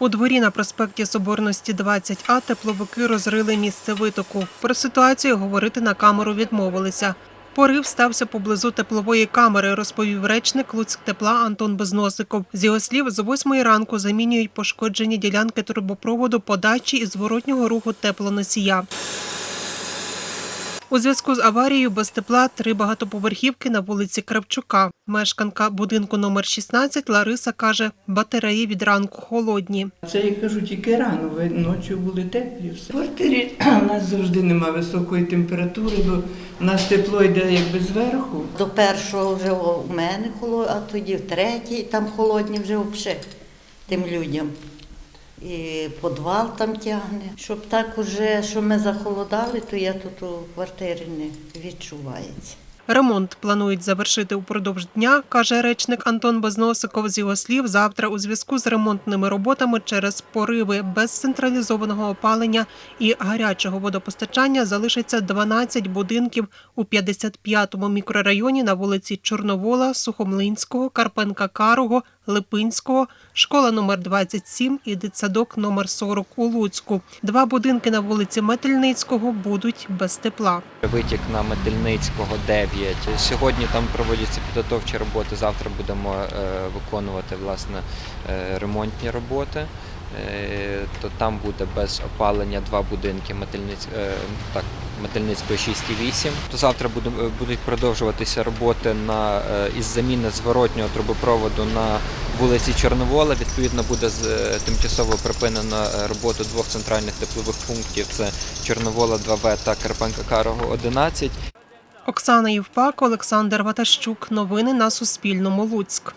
У дворі на проспекті Соборності 20А тепловики розрили місце витоку. Про ситуацію говорити на камеру відмовилися. Порив стався поблизу теплової камери, розповів речник Луцьктепла Антон Безносиков. З його слів, з 8 ранку замінюють пошкоджені ділянки трубопроводу подачі і зворотнього руху теплоносія. У зв'язку з аварією без тепла три багатоповерхівки на вулиці Кравчука. Мешканка будинку номер 16 Лариса каже, батареї від ранку холодні. Це я кажу тільки рано, ви ночі були теплі. Все. В квартирі у нас завжди немає високої температури, бо у нас тепло йде якби зверху. До першого вже у мене холодно, а тоді в третій, там холодні вже взагалі тим людям. І подвал там тягне. Щоб так уже, що ми захолодали, то я тут у квартирі не відчувається. Ремонт планують завершити упродовж дня, каже речник Антон Безносиков. З його слів, завтра у зв'язку з ремонтними роботами через пориви без централізованого опалення і гарячого водопостачання залишиться 12 будинків у 55-му мікрорайоні на вулиці Чорновола, Сухомлинського, Карпенка Карого, Липинського, школа номер 27 і дитсадок номер 40 у Луцьку. Два будинки на вулиці Метельницького будуть без тепла. Витік на Метельницького 9. Сьогодні там проводяться підготовчі роботи. Завтра будемо е, виконувати власне е, ремонтні роботи. Е, То там буде без опалення два будинки Метельниць, так, Метельницького 6 і 8. То завтра буде- будуть продовжуватися роботи на, е, із заміни зворотнього трубопроводу на вулиці Чорновола. Відповідно, буде з- е, тимчасово припинена е, робота двох центральних теплових пунктів. Це Чорновола 2В та Карпенка Карого 11. Оксана Євпак, Олександр Ватащук. Новини на Суспільному. Луцьк.